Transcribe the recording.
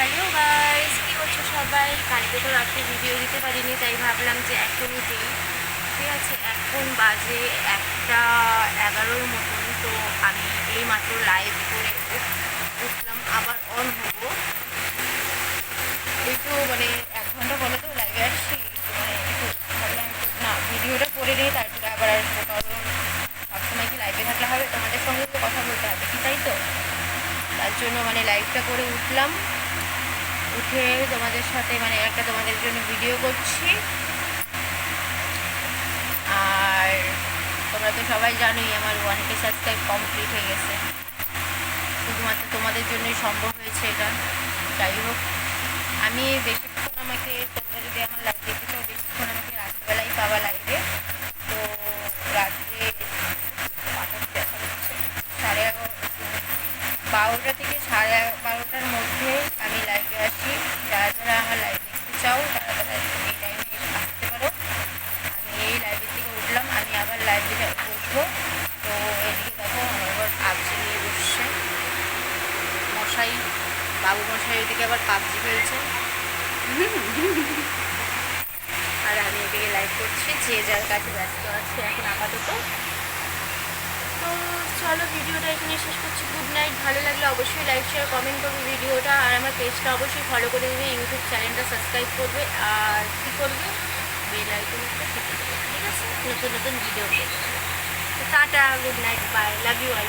Hello guys, কী করছ সবাই? কালকে তো রাত্রে ভিডিও দিতে পারিনি, তাই ভাবলাম যে এখনই দিই। ঠিক আছে, এখন বাজে একটা এগারোর মতন, তো আমি এই মাত্র লাইভ করে উঠলাম, আবার অন হব। একটু মানে এক ঘণ্টা পরে তো লাইভে আসছি মানে একটু ভাবলাম না ভিডিওটা করে নিই, তারপরে আবার আসব কারণ সবসময় কি লাইভে থাকলে হবে? তোমাদের সঙ্গে তো কথা বলতে হবে কি, তাই তো? তার জন্য মানে লাইভটা করে উঠলাম। উঠে তোমাদের সাথে মানে একটা তোমাদের জন্য ভিডিও করছি। আর তোমরা তো সবাই জানোই আমার ওয়ান কে সাবস্ক্রাইব কমপ্লিট হয়ে গেছে। শুধুমাত্র তোমাদের জন্যই সম্ভব হয়েছে এটা। যাই হোক, আমি বেশিক্ষণ আমাকে, তোমরা যদি আমার লাইভ দেখতে চাও, বেশিক্ষণ আমাকে রাত্রেবেলাই পাবা লাইভে তো রাত্রে সাড়ে এগারো বারোটা থেকে সাড়ে বারোটার মধ্যে আমি লাইভে আসি যারা যারা আমার লাইভ দেখতে চাও তারা তারা এই টাইমে আসতে পারো আমি এই লাইভের থেকে উঠলাম আমি আবার লাইভে বসবো তো এদিকে দেখো আমার আবার পাবজি নিয়ে বসছে মশাই বাবু মশাই এদিকে আবার পাবজি খেলছে। আর আমি এদিকে লাইভ করছি, যে যার কাছে ব্যস্ত আছে এখন আপাতত। তো চলো ভিডিওটা এখানে শেষ করছি। গুড নাইট ভালো লাগলে অবশ্যই লাইক শেয়ার কমেন্ট করবে ভিডিওটা। আর আমার পেজটা অবশ্যই ফলো করে দেবে ইউটিউব চ্যানেলটা সাবস্ক্রাইব করবে। আর কী করবে? বেল আইকনটা ঠিক আছে? নতুন নতুন ভিডিও পেয়ে tata good night bye love you I